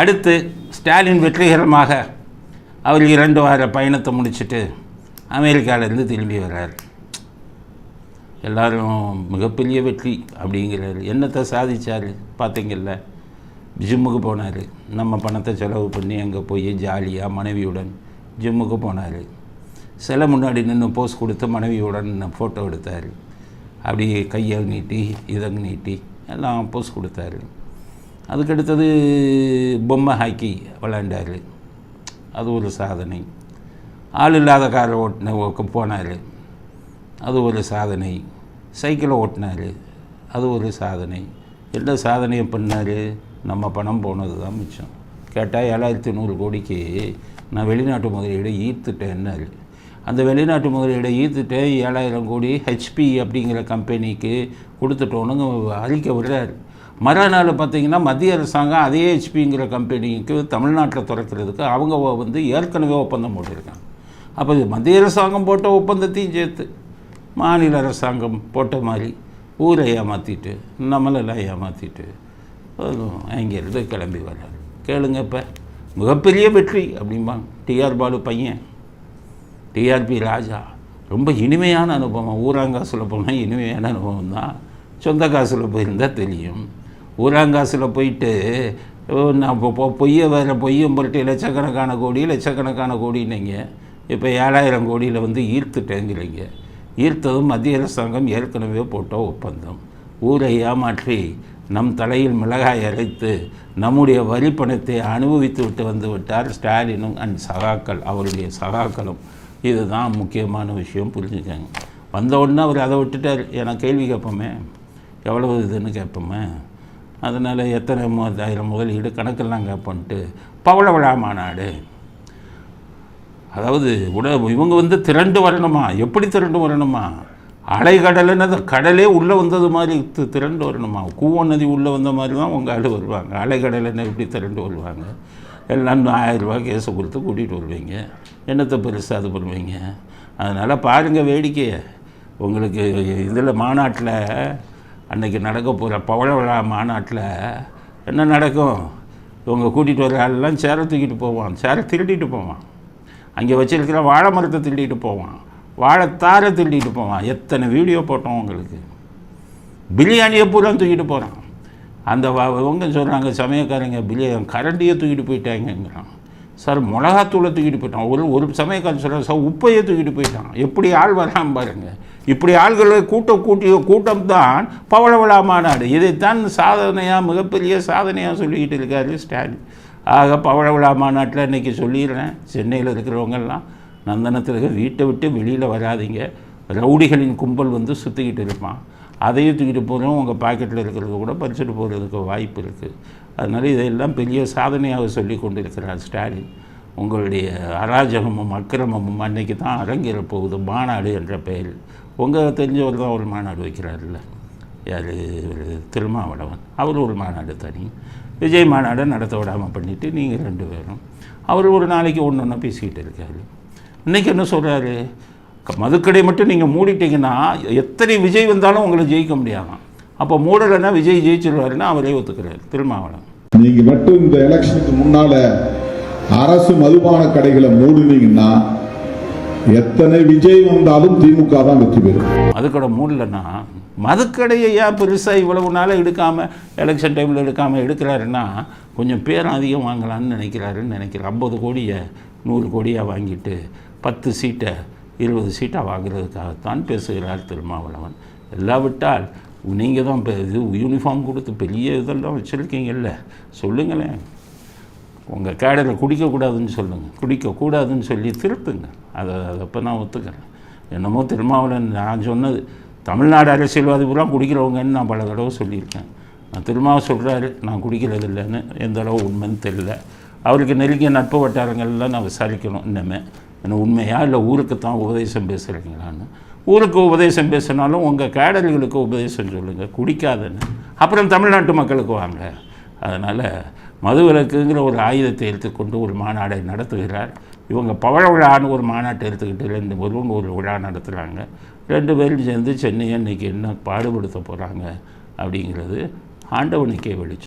அடுத்து ஸ்டாலின் வெற்றிகரமாக அவர் இரண்டு வார பயணத்தை முடிச்சுட்டு அமெரிக்காவிலேருந்து திரும்பி வர்றார். எல்லாரும் மிகப்பெரிய வெற்றி அப்படிங்கிறாரு. என்னத்தை சாதித்தார் பார்த்தீங்கல்ல? ஜிம்முக்கு போனார். நம்ம பணத்தை செலவு பண்ணி அங்கே போய் ஜாலியாக மனைவியுடன் ஜிம்முக்கு போனார். சில முன்னாடி நின்று போஸ் கொடுத்து மனைவியுடன் ஃபோட்டோ எடுத்தார். அப்படி கையை நீட்டி இதை நீட்டி எல்லாம் போஸ் கொடுத்தாரு. அதுக்கடுத்தது பொம்மை ஹாக்கி விளையாண்டார். அது ஒரு சாதனை. ஆள் இல்லாத காரை ஓட்டின போனார். அது ஒரு சாதனை. சைக்கிளை ஓட்டினார். அது ஒரு சாதனை. எல்லா சாதனையும் பண்ணார்? நம்ம பணம் போனது தான் மிச்சம். கேட்டால் ஏழாயிரத்தி நூறு கோடிக்கு நான் வெளிநாட்டு முதலீடு ஈர்த்துட்டேன்னாரு. அந்த வெளிநாட்டு முதலீடை ஈர்த்துட்டு ஏழாயிரம் கோடி ஹெச்பி அப்படிங்கிற கம்பெனிக்கு கொடுத்துட்டோன்னு அறிக்கை விடுறாரு. மறுநாள் பார்த்திங்கன்னா மத்திய அரசாங்கம் அதே ஹெச்பிங்கிற கம்பெனிக்கு தமிழ்நாட்டில் திறக்கிறதுக்கு அவங்க வந்து ஏற்கனவே ஒப்பந்தம் போட்டிருக்காங்க. அப்போ இது மத்திய அரசாங்கம் போட்ட ஒப்பந்தத்தையும் சேர்த்து மாநில அரசாங்கம் போட்ட மாதிரி ஊரை ஏமாற்றிட்டு நம்மளெல்லாம் ஏமாற்றிட்டு அங்கேருந்து கிளம்பி வர்றாரு. கேளுங்க இப்போ மிகப்பெரிய வெற்றி அப்படிம்பாங்க. டிஆர் பாலு பையன். டிஆர்பி ராஜா. ரொம்ப இனிமையான அனுபவம். ஊராங்காசில் போனால் இனிமையான அனுபவம் தான். சொந்த காசில் போயிருந்தால் தெரியும். ஊராங்காசில் போயிட்டு நான் இப்போ பொய்யை வேறு பொய்யும் பொருட்டு லட்சக்கணக்கான கோடி லட்சக்கணக்கான கோடின்னீங்க. இப்போ ஏழாயிரம் கோடியில் வந்து ஈர்த்துட்டேங்கிறீங்க. ஈர்த்ததும் மத்திய அரசாங்கம் ஏற்கனவே போட்ட ஒப்பந்தம். ஊரை ஏமாற்றி நம் தலையில் மிளகாய் அரைத்து நம்முடைய வரி பணத்தை அனுபவித்து விட்டு வந்து விட்டார் ஸ்டாலினும் அண்ட் சகாக்கள் அவருடைய சகாக்களும். இதுதான் முக்கியமான விஷயம் புரிஞ்சுக்கங்க. வந்த உடனே அவர் அதை விட்டுட்டார். எனக்கு கேள்வி கேட்போமே. எவ்வளவு இதுன்னு கேட்போமே. அதனால் எத்தனை மூவாயிரம் முதலீடு கணக்கெல்லாம் கேட்போன்ட்டு பவள விழா மாநாடு. அதாவது உட இவங்க வந்து திரண்டு வரணுமா? எப்படி திரண்டு வரணுமா? அலைக்கடலுன்னு அந்த கடலே உள்ளே வந்தது மாதிரி திரண்டு வரணுமா? கூவம் நதி உள்ளே வந்த மாதிரி தான் உங்கள் ஆள் வருவாங்க. அலைக்கடலுன்னு எப்படி திரண்டு வருவாங்க? எல்லாம் ஆயிரம் ரூபா கேஸை கொடுத்து கூட்டிகிட்டு வருவீங்க. என்னத்தை பெருசாக அது பண்ணுவீங்க? அதனால் பாருங்கள் வேடிக்கையை. உங்களுக்கு இதில் மாநாட்டில் அன்னைக்கு நடக்க போகிற பவள விழா மாநாட்டில் என்ன நடக்கும்? இவங்க கூட்டிகிட்டு வர ஆளெல்லாம் சேரை தூக்கிட்டு போவான். சேரை திருடிட்டு போவான். அங்கே வச்சிருக்கிற வாழை மரத்தை திருடிட்டு போவான். வாழைத்தாரை திருடிட்டு போவான். எத்தனை வீடியோ போட்டோம் உங்களுக்கு? பிரியாணியை பூரா தூக்கிட்டு போகிறான் அந்த வ- இவங்க சொல்கிறாங்க சமயக்காரங்க பிரியாணி கரண்டியை தூக்கிட்டு போயிட்டாங்கங்கிறான். சார் மிளகாத்தூளை தூக்கிட்டு போயிட்டான். ஒரு ஒரு சமயக்காரன் சொல்கிறார் சார் உப்பையே தூக்கிட்டு போயிட்டான். எப்படி ஆள் வராமல் பாருங்க. இப்படி ஆள்களை கூட்டம் கூட்டிய கூட்டம் தான் பவள மாநாடு இதைத்தான் சாதனையாக மிகப்பெரிய சாதனையாக சொல்லிக்கிட்டு இருக்காரு ஸ்டாலின். ஆக பவளவிழா மாநாட்டில் இன்றைக்கி சொல்லிடுறேன். சென்னையில் இருக்கிறவங்கெல்லாம் நந்தனத்தில் இருக்க வீட்டை விட்டு வெளியில் வராதீங்க. ரவுடிகளின் கும்பல் வந்து சுற்றிக்கிட்டு இருப்பான். அதையும் தூக்கிட்டு போகிறோம் உங்கள் பாக்கெட்டில் இருக்கிறது கூட பறிச்சுட்டு போகிறதுக்கு வாய்ப்பு இருக்குது அதனால் இதையெல்லாம் பெரிய சாதனையாக சொல்லி கொண்டிருக்கிறார் ஸ்டாலின். உங்களுடைய அராஜகமும் அக்கிரமமும் அன்னைக்கு தான் அரங்கேற போகுது மாநாடு என்ற பெயரில் உங்கள் தெரிஞ்சவர் தான் ஒரு மாநாடு வைக்கிறாருல்ல? யார்? திருமாவளவன். அவர் ஒரு மாநாடு தனி. விஜய் மாநாடை நடத்த விடாமல் பண்ணிவிட்டு நீங்கள் ரெண்டு பேரும். அவர் ஒரு நாளைக்கு ஒன்று ஒன்றா பேசிக்கிட்டு இருக்காரு. இன்றைக்கி என்ன சொல்கிறாரு மதுக்கடை மட்டும் நீங்கள் மூடிட்டீங்கன்னா எத்தனை விஜய் வந்தாலும் உங்களை ஜெயிக்க முடியாதான். அப்போ மூடலைன்னா விஜய் ஜெயிச்சிருவாருன்னு அவரே ஒத்துக்கிறார் திருமாவளவன். நீங்க மட்டும் இந்த எலெக்ஷனுக்கு முன்னால அரசு மதுபான கடைகளை மூடுனீங்கன்னா எத்தனை விஜய் வந்தாலும் திமுக தான் வெற்றி பெறும். மதுக்கடை மூடலைன்னா மதுக்கடையை ஏன் பெருசாக இவ்வளவு நாளாக எடுக்காமல் எலெக்ஷன் டைமில் எடுக்காமல் எடுக்கிறாருன்னா கொஞ்சம் பேர் அதிகம் வாங்கலாம்னு நினைக்கிறாருன்னு நினைக்கிறேன். ஐம்பது கோடியை நூறு கோடியாக வாங்கிட்டு பத்து சீட்டை இருபது சீட்டாக வாங்குறதுக்காகத்தான் பேசுகிறார் திருமாவளவன். இல்லாவிட்டால் நீங்கள் தான் இப்போ இது யூனிஃபார்ம் கொடுத்து பெரிய இதெல்லாம் வச்சுருக்கீங்கல்ல. சொல்லுங்களேன் உங்கள் கேடரில் குடிக்கக்கூடாதுன்னு சொல்லுங்கள் குடிக்கக்கூடாதுன்னு சொல்லி திருத்துங்க. அதை அதை அப்போ நான் ஒத்துக்கிறேன். என்னமோ திருமாவளவன் நான் சொன்னது. தமிழ்நாடு அரசியல்வாதி பூரா குடிக்கிறவங்கன்னு நான் பல தடவை சொல்லியிருக்கேன். நான் திருமாவை சொல்கிறாரு நான் குடிக்கிறது இல்லைன்னு எந்த அளவு உண்மைன்னு தெரியல. அவருக்கு நெருங்கிய நட்பு வட்டாரங்கள்லாம் நான் விசாரிக்கணும் இன்னமே. என்ன உண்மையாக இல்லை ஊருக்கு தான் உபதேசம் பேசுகிறீங்களான்னு ஊருக்கு உபதேசம் பேசினாலும் உங்கள் கேடல்களுக்கு உபதேசம் சொல்லுங்கள் குடிக்காதுன்னு. அப்புறம் தமிழ்நாட்டு மக்களுக்கு வாங்க. அதனால் மதுவிலக்குங்கிற ஒரு ஆயுதத்தை எடுத்துக்கொண்டு ஒரு மாநாடை நடத்துகிறார். இவங்க பவழ விழான்னு ஒரு மாநாட்டை எடுத்துக்கிட்டு ரெண்டு பேரும் ஒரு விழா நடத்துகிறாங்க ரெண்டு பேரும் சேர்ந்து சென்னையை இன்றைக்கி என்ன பாடுபடுத்த போகிறாங்க அப்படிங்கிறது ஆண்டவனுக்கே வெளிச்சம்.